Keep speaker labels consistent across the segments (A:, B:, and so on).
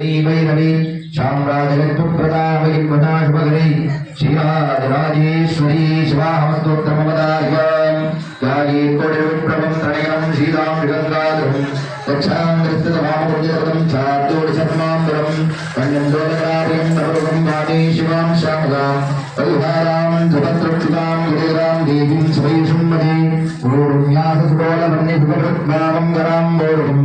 A: శ్రీవైరవి శామ్రాజగత్ప్రదామగిన్మతాశుభగరి శ్రీరాజరాజేశ్వరీ శివాహమస్తోత్రమదాయం గాయీకోడివిప్రమం ప్రణయనం శ్రీరామృగంగాధరం. దక్షాంగృత్తమామృతం చార్దోడిశర్మాంబరం కన్యం దోదరార్యం నవరుగం వాణీ శివాం శామదాం పరిహారాం ధృపత్రక్షుతాం విజయరాం దేవీం స్వైషుమ్మధీం ൂർവിയാസോലമന്യസുകോലമന്യസുകൃത്മാമംബരാംബോരും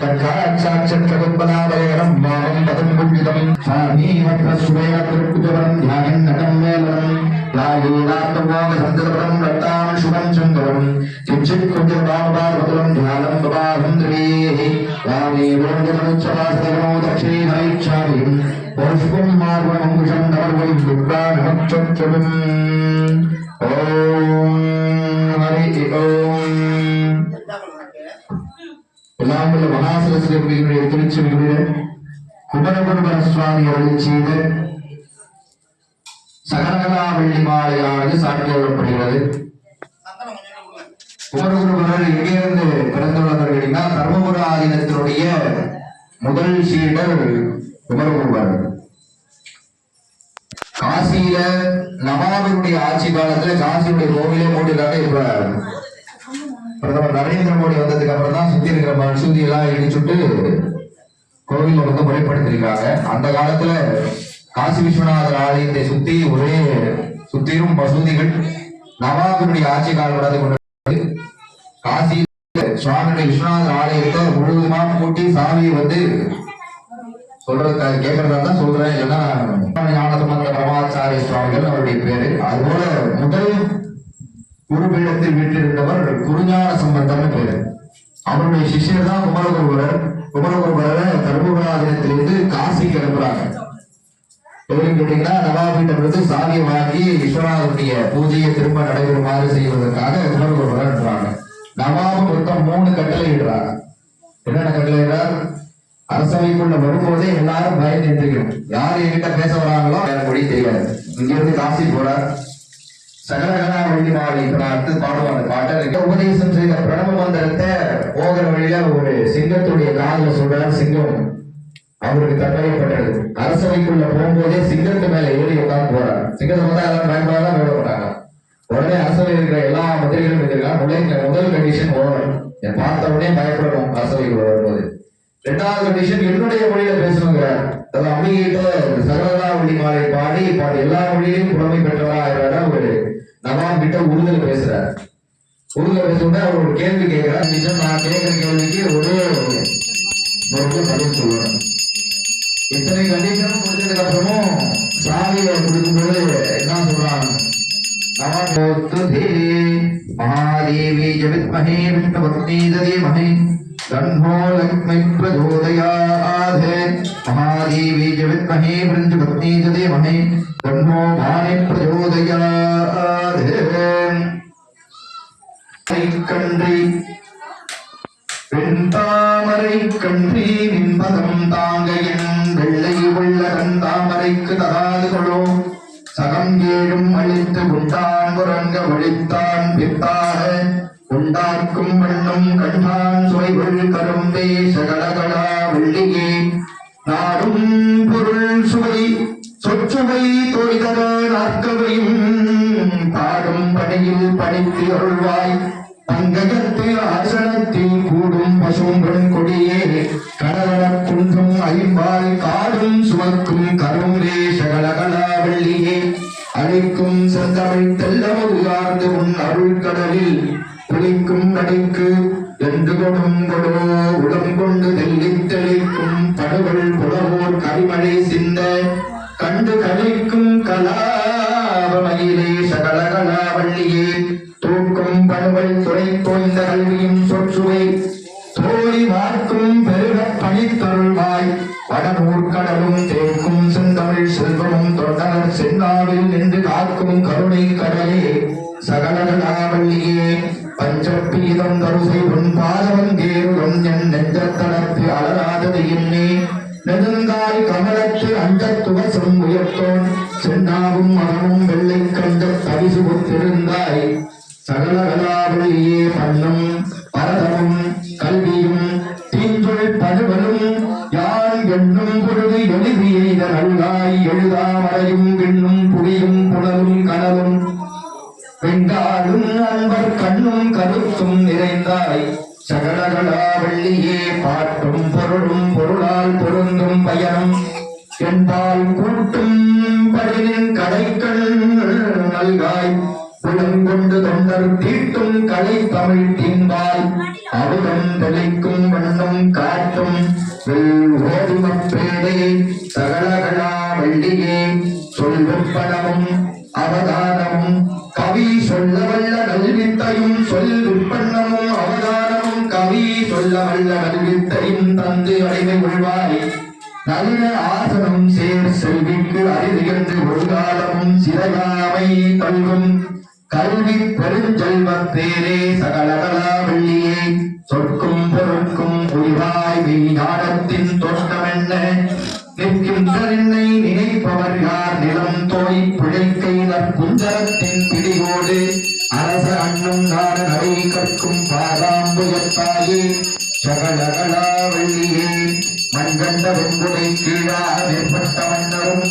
A: തർക്കാക്ഷാക്ഷത്രകുത്പദാവലേണം മാമം പദം കുഞ്ഞിതം സ്വാമീവക്രസ്വേന തൃപ്തിപരം ധ്യാനന്നകം മേലനം രാഗീണാത്മോകസന്ധതപരം രക്താം ശുഭം ചന്ദ്രം കിഞ്ചിത് കൃത്യപാർവതരം ധ്യാനം പ്രഭാഹന്ത്രീः രാമേവോചനോച്ചവാസനോ ദക്ഷേണൈക്ഷാമി പൗഷ്പം മാർവണം കുഷം ധർവം ദുർഗാ നമക്ഷത്രവും ഓം எல்லாம் உள்ள மகாசரஸ்வதியுடைய திருச்செவியுடைய குமரகுருபர சுவாமி அருள் செய்த சகலகலா வெள்ளி மாலையானது குமரகுருபரர் எங்கிருந்து பிறந்துள்ளவர் கேட்டீங்கன்னா தர்மபுர ஆதீனத்தினுடைய முதல் சீடர் குமரகுருபரர். காசியில நவாபுடைய ஆட்சி காலத்துல காசியுடைய கோவிலே மூடிருக்காங்க இப்ப. பிரதமர் நரேந்திர மோடி வந்ததுக்கு அப்புறம் தான் சுத்தி இருக்கிற மசூதி எல்லாம் இடிச்சுட்டு கோவில வந்து முறைப்படுத்திருக்காங்க. அந்த காலத்துல காசி விஸ்வநாதர் ஆலயத்தை சுத்தி ஒரே சுத்திரும் மசூதிகள் நவாபினுடைய ஆட்சி காலம் கொண்டு காசி சுவாமியுடைய விஸ்வநாதர் ஆலயத்தை முழுவதுமா கூட்டி சாமியை வந்து சொல்றதுக்காக கேட்கறதா தான் சொல்றேன். இல்லைன்னா ஞானசம்பந்த பிரமாச்சாரிய சுவாமிகள் அவருடைய பேரு. அதுபோல முதல் குருபீடத்தில் வீட்டிருந்தவர் குருஞான சம்பந்தம்னு பேரு. அவருடைய சிஷியர் தான் குமரகுருவரர் குமரகுருவரரை தர்மபுராதனத்திலிருந்து காசிக்கு அனுப்புறாங்க. எதுன்னு கேட்டீங்கன்னா நவாபீட்டம் இருந்து சாவியை வாங்கி விஸ்வநாதனுடைய பூஜையை திரும்ப நடைபெறுமாறு செய்வதற்காக குமரகுருவரர் அனுப்புறாங்க. நவாபு மொத்தம் மூணு கட்டளை இடுறாங்க. என்னென்ன கட்டளை இடுறார்? அரசவைக்குள்ள வரும்போதே எல்லாரும் பயந்து எந்திரிக்கணும் யார் என்கிட்ட பேச வராங்களோ எனக்கு மொழி தெரியாது. இங்க இருந்து காசி போறார். சகலகலா வழி நான் அடுத்து பாடுவாங்க. பாட்டை உபதேசம் செய்த பிரணவ மந்திரத்தை போகிற வழியில ஒரு சிங்கத்துடைய காதல சொல்றார் சிங்கம். அவருக்கு தண்டனைப்பட்டது அரசவைக்குள்ள போகும்போதே சிங்கத்து மேல ஏறி உட்கார்ந்து போறார். சிங்கத்தை பார்த்தா எல்லாரும் பயன்படாதான் விட மாட்டாங்க உடனே அரசவை இருக்கிற எல்லா மந்திரிகளும் இருக்காங்க உடனே முதல் கண்டிஷன் ஓடணும் என் பார்த்த உடனே பயப்படணும் அரசவைக்குள்ள வரும்போது. ரெண்டாவது கண்டிஷன் என்னுடைய மொழியில பேசணுங்கிறார். அதை அம்மிகிட்ட சகல உறுதியில பேசும்போது அவர் ஒரு கேள்வி கேட்கிறார் நிஜம் நான் கேட்கிற கேள்விக்கு ஒரே ஒரு பதில் சொல்லுவேன் இத்தனை கண்டிஷனும் முடிஞ்சதுக்கு அப்புறமும் சாவியை கொடுக்கும்போது என்ன சொல்றாங்க नमोऽस्तु धे महादेवी च विद्महे विष्णुपत्नी च धीमहि तन्नो लक्ष्मी प्रचोदयात् महादेवी च विद्महे वृञ्जपत्नी च தகாது கொள்ளோ சகம் ஏழும் அழித்து உண்டான் குரங்க ஒழித்தான் பித்தாக உண்டாக்கும் வண்ணம் கண்டான் சுவைகள் கரும்பே சகலகலா வெள்ளியே. நாடும் பொருள் சுவை சொற்சுவை தொய்தர நாற்கவையும். பாடும் பணியில் பணித்து அருள்வாய். பங்கஜத்து ஆசனத்தில் கூடும் பசும்பொன் கொடியே கடலக் குன்றும் ஐம்பால் காடும் சுமக்கும் கரும்பே வெள்ளியே அழிக்கும் செந்தமிழ் தெல்லமுகார்ந்து உன் அருள் கடலில் குளிக்கும் நடைக்கு என்று கொடும் கொடோ உடம் கொண்டு தெல்லித் தெளிக்கும் படுகள் புலவோர் கரிமழை சிந்த கண்டு கலை திருநாவில் நின்று காக்கும் கருணை கடலே சகலகலாவல்லியே பஞ்சப்பீதம் தருசை உன் பாதவன் பாதவந்தேருடன் என் நெஞ்சத்தளத்து அலராதது என்னே. நெடுங்காய் கமலத்து அஞ்சத்துவசம் உயர்த்தோன் சென்னாவும் மனமும் வெள்ளை கண்ட பரிசு சகலகலாவல்லியே சகலகலாவளியே எழுதாமறையும் விண்ணும் புவியும் புனலும் கனலும் வெங்காடும் அன்பர் கண்ணும் கருத்தும் நிறைந்தாய். சகலகலா வெள்ளியே பாட்டும் பொருளும் பொருளால் பொருந்தும் பயணம். என்பால் கூட்டும் படினின் கடைக்கள் நல்காய். புலங்கொண்டு தொண்டர் தீட்டும் கலை தமிழ் தின்பாய் சொல்லும் பணமும் கவி சொல்ல வல்ல நல்வித்தையும் சொல் உற்பத்தமும் அவதானமும் கவி சொல்ல வல்ல நல்வித்தையும் தந்து அடைந்து கொள்வாய். நல்ல ஆசனம் சேர் செல்விக்கு அரிது என்று ஒரு காலமும் சிறையாமை கல்கும் கல்வி பெருஞ்செல்வத்தேரே சகலகலா வெள்ளியே. சொற்கும் பொருட்கும் உரிவாய் ஞானத்தின் தோற்றமென்ன? நிற்கின்ற நினைப்பவர் யார் நிலம் தோய் பிழைக்கையினர் குஞ்சரத்தின் பிடிகோடு அரச அண்ணும் நாட நடை கற்கும் பாதாம்புயத்தாயே சகலகலா வெள்ளியே. மண்கண்ட வெண்குடை கீழாக மேற்பட்ட மன்னரும்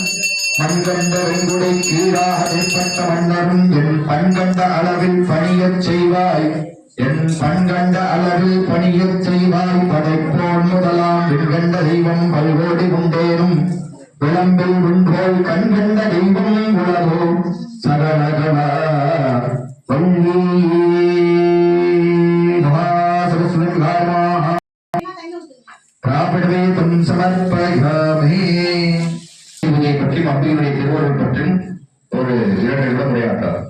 A: மண்கண்ட வெண்குடை கீழாக மேற்பட்ட மன்னரும் என் பண்கண்ட அளவில் பணியச் செய்வாய் என் பண்கண்ட அளவில் பணியச் செய்வாய் படைப்போன் முதலாம் விண்கண்ட தெய்வம் பல்கோடி உண்டேனும் விளம்பில் விண்போல் கண்கண்ட தெய்வம் உலகோ சகலகலா வள்ளி மகா சரஸ்வதி காரணமாக பிராபணவேதம் சமர்ப்பயாமி இதை பற்றி மம்பியுடைய திருவருள் பற்றி ஒரு இரண்டு நிமிடம் உரையாற்றார்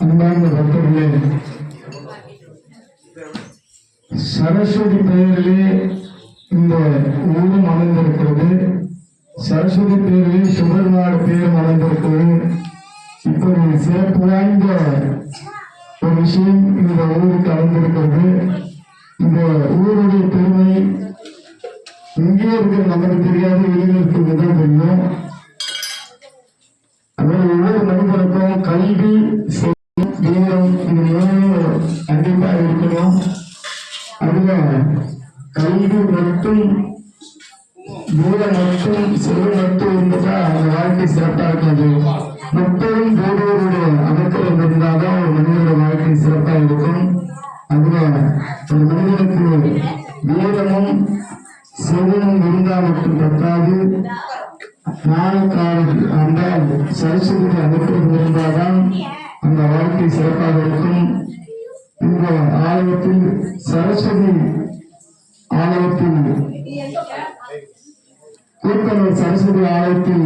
B: அன்பார்ந்த பக்தர்களே சரஸ்வதி பெயரிலே இந்த ஊரும் அமைந்திருக்கிறது. சரஸ்வதி பெயரிலே சுடர்நாடு பெயரும் அமைந்திருக்கிறது. இப்படி சிறப்பு வாய்ந்த ஒரு விஷயம் இந்த ஊருக்கு அமைந்திருக்கிறது. இந்த ஊருடைய பெருமை இங்கே இருக்கிற நமக்கு தெரியாது. வெளியிலிருக்கிறது தான் தெரியும். அதாவது ஒவ்வொரு மனிதனுக்கும் கல்வி செல்வம், வீரம் இது மூணும் இருக்கணும். அதுல கல்வி மட்டும் வீரம் மட்டும் செல்வம் மட்டும் இருந்துட்டா அந்த வாழ்க்கை சிறப்பா இருக்காது முப்பதும் போடுவோருடைய அகத்திரம் இருந்தாதான் ஒரு மனிதனுடைய வாழ்க்கை சிறப்பா இருக்கும். அதுல ஒரு மனிதனுக்கு வேதமும் செல்வமும் இருந்தா மட்டும் பத்தாது. நாளுக்காக அந்த சரஸ்வதி அகத்திரம் இருந்தால்தான் அந்த வாழ்க்கை சிறப்பாக இருக்கும். இந்த ஆலயத்தில் சரஸ்வதி ஆலயத்தில் கூட்டணர் சரஸ்வதி ஆலயத்தில்